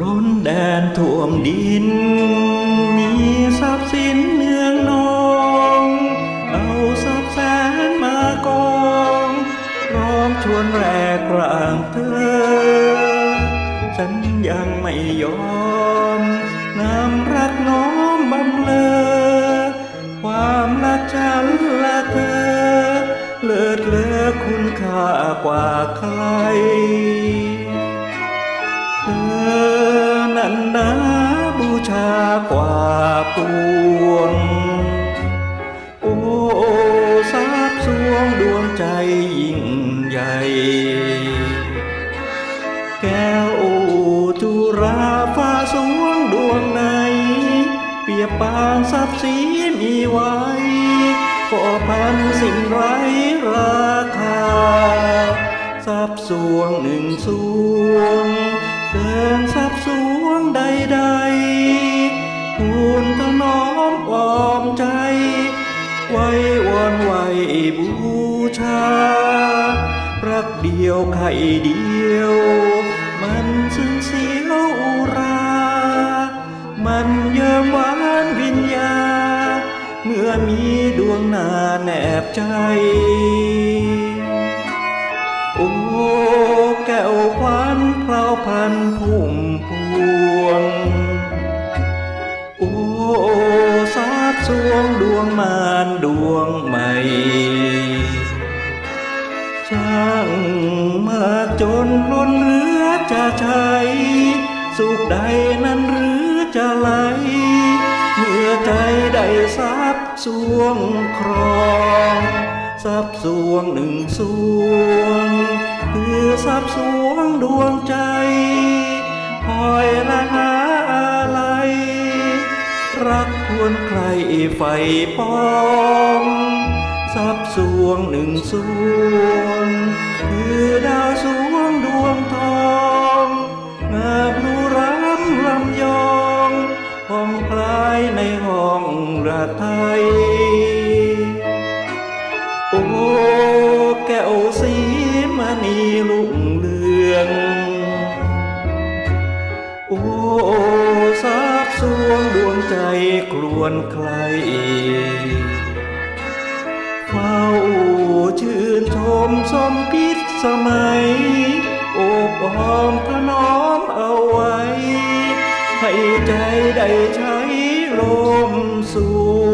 ล้นแดนท่วมดิน มีทรัพย์สินเนืองนอง เอาทรัพย์แสนมากองร้องชวนแรกกลางเธอ ฉันยังไม่ยอมนำรักน้อมบำเลอ ความรักฉันละเธอ เลิศเลอคุณค่ากว่าใคร เธอ นั้นนะบูชากว่าปวง โอ้สาบสวงดวงใจยิ่งใหญ่ แก้วจุราฟ้าสวงดวงใน เปียบปานทรัพย์สีมีไว้ก็พันสิ่งไร้ราคา เดียวไข่เดียว มันซึ่งเสียวอุรา มันเยิ่มหวานวิญญา เมื่อมีดวงนาแนบใจ โอ้แก้วควันเพลาพันพุ่มพวง โอ้สาบสวงดวงมารดวงใหม่ มาจนล้นเหลือจะใช้สุขใดนั้นหรือจะไหล เมื่อใจได้ทรัพย์สวงครองทรัพย์สวงหนึ่งสวง คือทรัพย์สวงดวงใจคอยละหาอะไร รักควรใครไฟปอง ทรัพย์สวงหนึ่งสวง ไทย โอ้แก้วสีมณีลุ่งเรือง โอ้สาบสวงดวงใจกลวนใครเฝ้าชื่นชมสมพิษสมัย โอบอ้อมถนอมเอาไว้ ให้ใจได้ใช้ล มสว